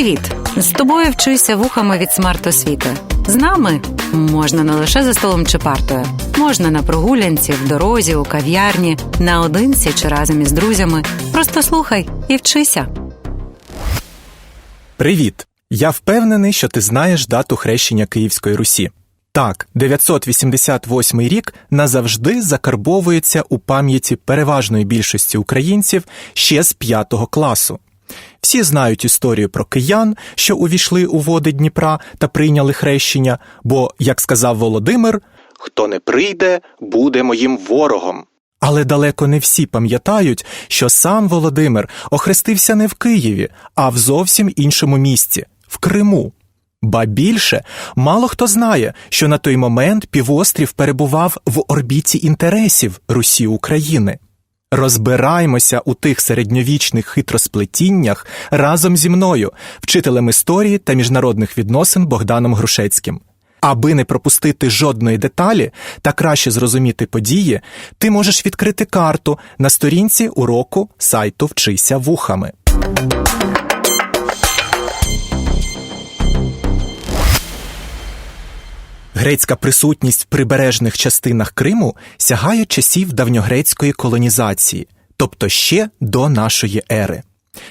Привіт! З тобою вчуся вухами від смарт-освіти. З нами можна не лише за столом чи партою, можна на прогулянці, в дорозі, у кав'ярні, наодинці чи разом із друзями. Просто слухай і вчися. Привіт! Я впевнений, що ти знаєш дату хрещення Київської Русі. Так, 988 рік назавжди закарбовується у пам'яті переважної більшості українців ще з 5 класу. Всі знають історію про киян, що увійшли у води Дніпра та прийняли хрещення, бо, як сказав Володимир, хто не прийде, буде моїм ворогом. Але далеко не всі пам'ятають, що сам Володимир охрестився не в Києві, а в зовсім іншому місці в Криму. Ба більше, мало хто знає, що на той момент півострів перебував в орбіті інтересів Русі України. Розбираймося у тих середньовічних хитросплетіннях разом зі мною, вчителем історії та міжнародних відносин Богданом Грушецьким. Аби не пропустити жодної деталі та краще зрозуміти події, ти можеш відкрити карту на сторінці уроку сайту Вчися вухами. Грецька присутність в прибережних частинах Криму сягає часів давньогрецької колонізації, тобто ще до нашої ери.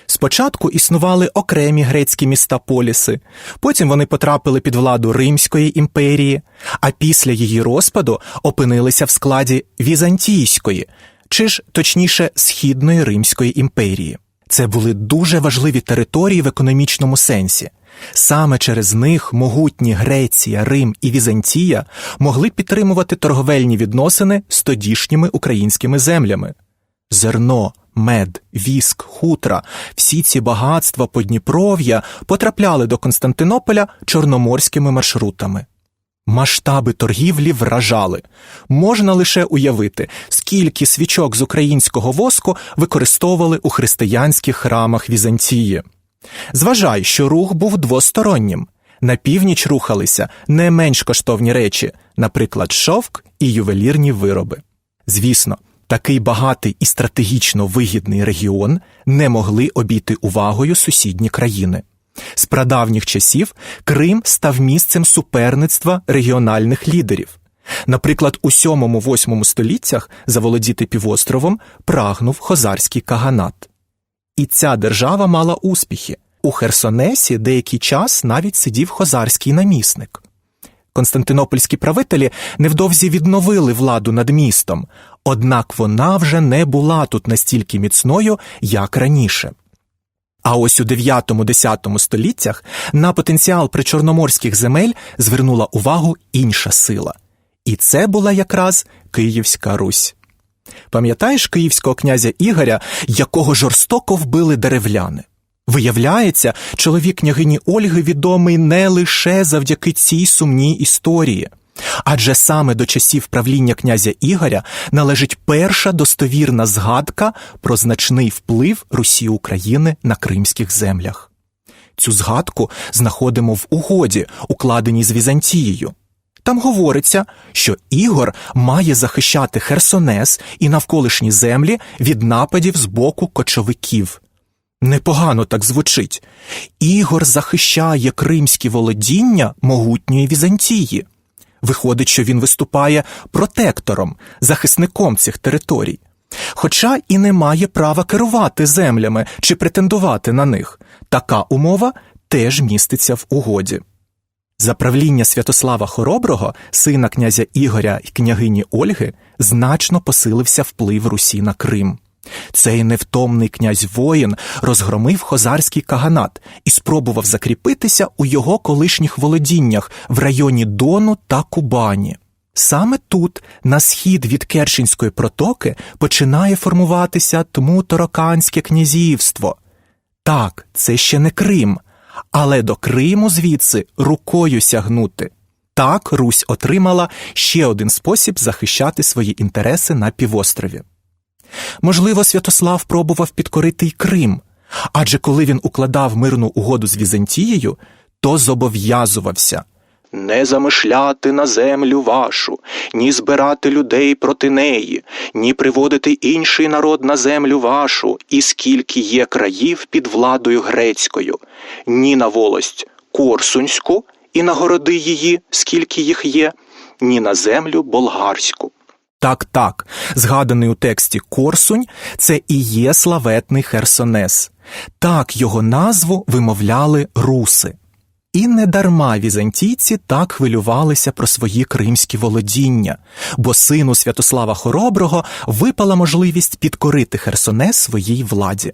Спочатку існували окремі грецькі міста поліси, потім вони потрапили під владу Римської імперії, а після її розпаду опинилися в складі Візантійської, чи ж точніше Східної Римської імперії. Це були дуже важливі території в економічному сенсі. Саме через них могутні Греція, Рим і Візантія могли підтримувати торговельні відносини з тодішніми українськими землями. Зерно, мед, віск, хутра, всі ці багатства Подніпров'я потрапляли до Константинополя чорноморськими маршрутами. Масштаби торгівлі вражали. Можна лише уявити, скільки свічок з українського воску використовували у християнських храмах Візантії. Зважай, що рух був двостороннім. На північ рухалися не менш коштовні речі, наприклад, шовк і ювелірні вироби. Звісно, такий багатий і стратегічно вигідний регіон не могли обійти увагою сусідні країни. З прадавніх часів Крим став місцем суперництва регіональних лідерів. Наприклад, у 7-8 століттях заволодіти півостровом прагнув хозарський каганат. І ця держава мала успіхи. У Херсонесі деякий час навіть сидів хозарський намісник. Константинопольські правителі невдовзі відновили владу над містом, однак вона вже не була тут настільки міцною, як раніше. А ось у 9-10 століттях на потенціал причорноморських земель звернула увагу інша сила. І це була якраз Київська Русь. Пам'ятаєш київського князя Ігоря, якого жорстоко вбили деревляни? Виявляється, чоловік княгині Ольги відомий не лише завдяки цій сумній історії, адже саме до часів правління князя Ігоря належить перша достовірна згадка про значний вплив Русі України на кримських землях. Цю згадку знаходимо в угоді, укладеній з Візантією. Там говориться, що Ігор має захищати Херсонес і навколишні землі від нападів з боку кочовиків. Непогано так звучить. Ігор захищає кримські володіння могутньої Візантії. Виходить, що він виступає протектором, захисником цих територій. Хоча і не має права керувати землями чи претендувати на них. Така умова теж міститься в угоді. За правління Святослава Хороброго, сина князя Ігоря і княгині Ольги, значно посилився вплив Русі на Крим. Цей невтомний князь воїн розгромив хозарський каганат і спробував закріпитися у його колишніх володіннях в районі Дону та Кубані. Саме тут, на схід від Керченської протоки, починає формуватися Тмутороканське князівство. Так, це ще не Крим, але до Криму звідси рукою сягнути. Так Русь отримала ще один спосіб захищати свої інтереси на півострові. Можливо, Святослав пробував підкорити й Крим, адже коли він укладав мирну угоду з Візантією, то зобов'язувався не замишляти на землю вашу, ні збирати людей проти неї, ні приводити інший народ на землю вашу, і скільки є країв під владою грецькою, ні на волость Корсунську і на городи її, скільки їх є, ні на землю болгарську. Так, так, згаданий у тексті Корсунь це і є славетний Херсонес. Так його назву вимовляли руси. І недарма візантійці так хвилювалися про свої кримські володіння, бо сину Святослава Хороброго випала можливість підкорити Херсонес своїй владі.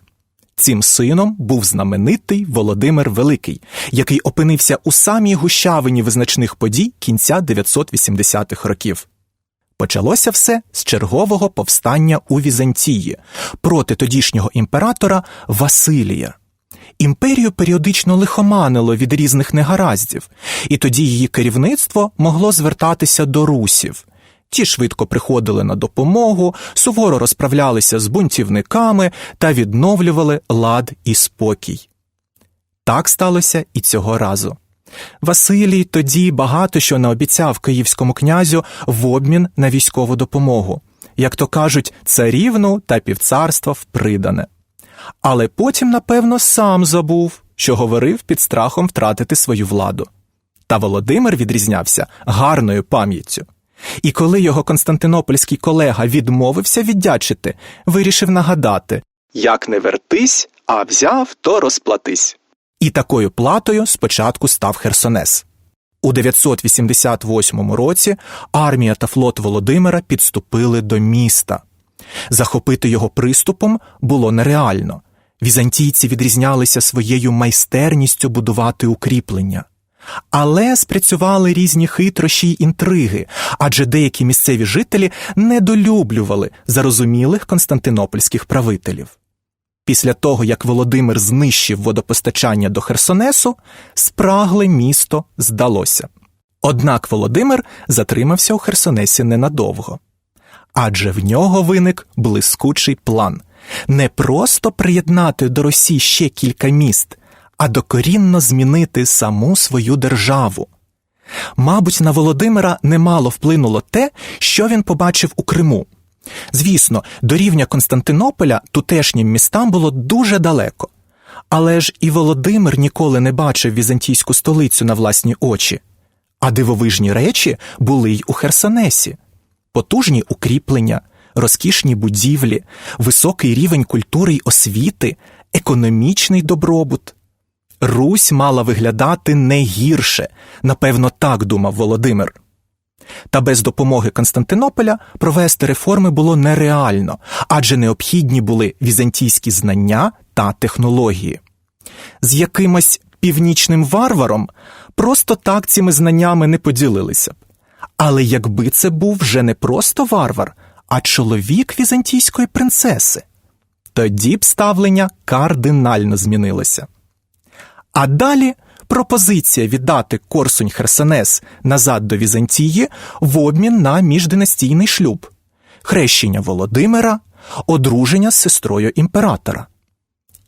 Цим сином був знаменитий Володимир Великий, який опинився у самій гущавині визначних подій кінця 980-х років. Почалося все з чергового повстання у Візантії проти тодішнього імператора Василія. Імперію періодично лихоманило від різних негараздів, і тоді її керівництво могло звертатися до русів. Ті швидко приходили на допомогу, суворо розправлялися з бунтівниками та відновлювали лад і спокій. Так сталося і цього разу. Василій тоді багато що наобіцяв київському князю в обмін на військову допомогу, як то кажуть, царівну та півцарства впридане. Але потім, напевно, сам забув, що говорив під страхом втратити свою владу. Та Володимир відрізнявся гарною пам'яттю. І коли його константинопольський колега відмовився віддячити, вирішив нагадати Як не вертись, а взяв, то розплатись. І такою платою спочатку став Херсонес. У 988 році армія та флот Володимира підступили до міста. Захопити його приступом було нереально. Візантійці відрізнялися своєю майстерністю будувати укріплення. Але спрацювали різні хитрощі й інтриги, адже деякі місцеві жителі недолюблювали зарозумілих константинопольських правителів. Після того, як Володимир знищив водопостачання до Херсонесу, спрагле місто здалося. Однак Володимир затримався у Херсонесі ненадовго. Адже в нього виник блискучий план не просто приєднати до Росії ще кілька міст, а докорінно змінити саму свою державу. Мабуть, на Володимира немало вплинуло те, що він побачив у Криму. Звісно, до рівня Константинополя тутешнім містам було дуже далеко. Але ж і Володимир ніколи не бачив візантійську столицю на власні очі, а дивовижні речі були й у Херсонесі, потужні укріплення, розкішні будівлі, високий рівень культури й освіти, економічний добробут. Русь мала виглядати не гірше, напевно, так думав Володимир. Та без допомоги Константинополя провести реформи було нереально, адже необхідні були візантійські знання та технології. З якимось північним варваром просто так цими знаннями не поділилися б. Але якби це був вже не просто варвар, а чоловік візантійської принцеси, тоді б ставлення кардинально змінилося. А далі пропозиція віддати Корсунь Херсонес назад до Візантії в обмін на міждинастійний шлюб, хрещення Володимира, одруження з сестрою імператора.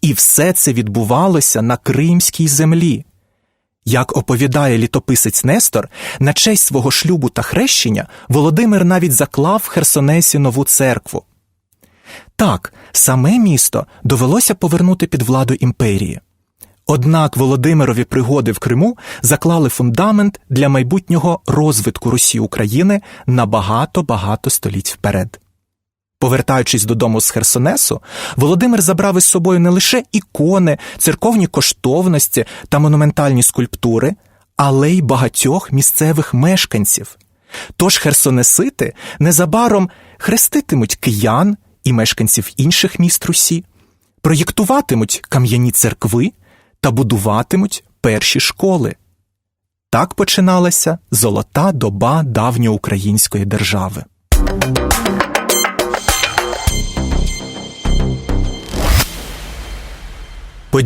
І все це відбувалося на Кримській землі. Як оповідає літописець Нестор, на честь свого шлюбу та хрещення Володимир навіть заклав в Херсонесі нову церкву. Так, саме місто довелося повернути під владу імперії. Однак Володимирові пригоди в Криму заклали фундамент для майбутнього розвитку Русі України на багато-багато століть вперед. Повертаючись додому з Херсонесу, Володимир забрав із собою не лише ікони, церковні коштовності та монументальні скульптури, але й багатьох місцевих мешканців. Тож херсонесити незабаром хреститимуть киян і мешканців інших міст Русі, проєктуватимуть кам'яні церкви та будуватимуть перші школи. Так починалася золота доба давньоукраїнської держави.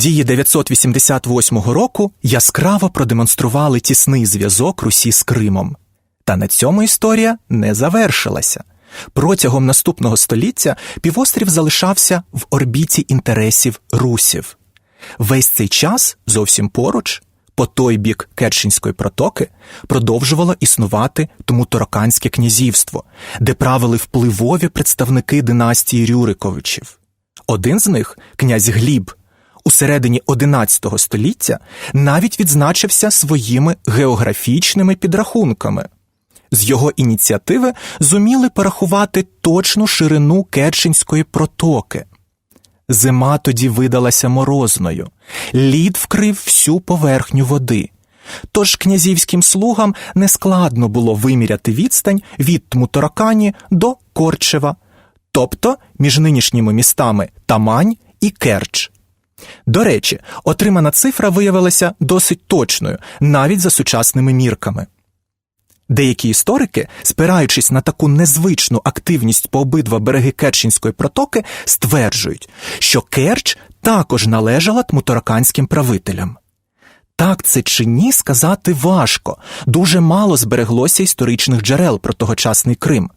Події 988 року яскраво продемонстрували тісний зв'язок Русі з Кримом. Та на цьому історія не завершилася. Протягом наступного століття півострів залишався в орбіті інтересів русів. Весь цей час зовсім поруч По той бік Керченської протоки продовжувало існувати Тмутараканське князівство, де правили впливові представники династії Рюриковичів. Один з них, князь Гліб, у середині XI століття навіть відзначився своїми географічними підрахунками. З його ініціативи зуміли порахувати точну ширину Керченської протоки. Зима тоді видалася морозною, лід вкрив всю поверхню води. Тож князівським слугам нескладно було виміряти відстань від Тмутаракані до Корчева, тобто між нинішніми містами Тамань і Керч. До речі, отримана цифра виявилася досить точною, навіть за сучасними мірками. Деякі історики, спираючись на таку незвичну активність по обидва береги Керченської протоки, стверджують, що Керч також належала тмутараканським правителям. Так це чи ні сказати важко, дуже мало збереглося історичних джерел про тогочасний Крим.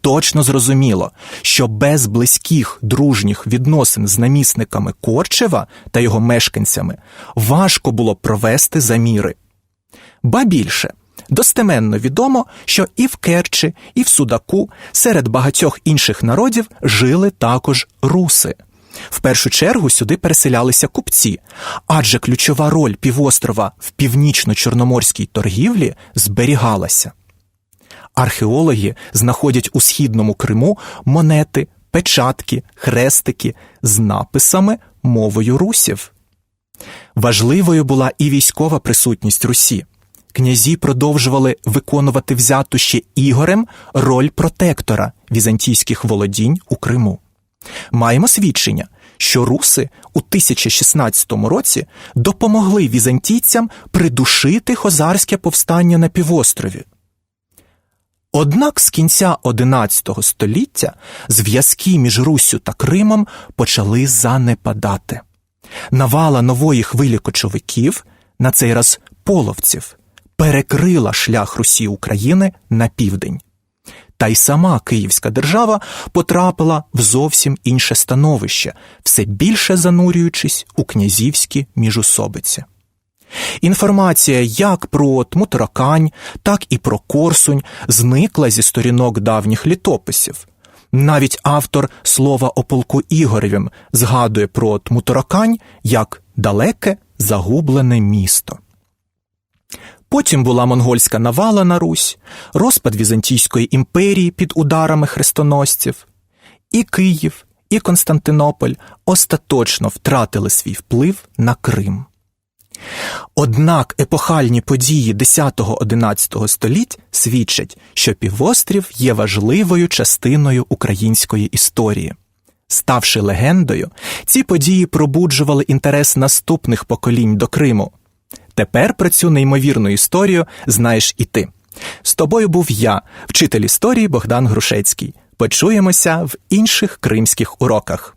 Точно зрозуміло, що без близьких дружніх відносин з намісниками Корчева та його мешканцями важко було провести заміри. Ба більше, достеменно відомо, що і в Керчі, і в Судаку серед багатьох інших народів жили також руси. В першу чергу сюди переселялися купці, адже ключова роль півострова в північно-чорноморській торгівлі зберігалася. Археологи знаходять у східному Криму монети, печатки, хрестики з написами мовою русів. Важливою була і військова присутність Русі. Князі продовжували виконувати взяту ще Ігорем роль протектора візантійських володінь у Криму. Маємо свідчення, що руси у 1016 році допомогли візантійцям придушити хозарське повстання на півострові. Однак з кінця XI століття зв'язки між Руссю та Кримом почали занепадати. Навала нової хвилі кочовиків, на цей раз половців, перекрила шлях Русі України на південь. Та й сама Київська держава потрапила в зовсім інше становище, все більше занурюючись у князівські міжусобиці. Інформація як про Тмутаракань, так і про Корсунь зникла зі сторінок давніх літописів. Навіть автор слова о полку Ігоревім згадує про Тмутаракань як далеке загублене місто. Потім була монгольська навала на Русь, розпад Візантійської імперії під ударами хрестоносців, і Київ, і Константинополь остаточно втратили свій вплив на Крим. Однак епохальні події 10-11 століть свідчать, що півострів є важливою частиною української історії. Ставши легендою, ці події пробуджували інтерес наступних поколінь до Криму. Тепер про цю неймовірну історію знаєш і ти. З тобою був я, вчитель історії Богдан Грушецький. Почуємося в інших кримських уроках.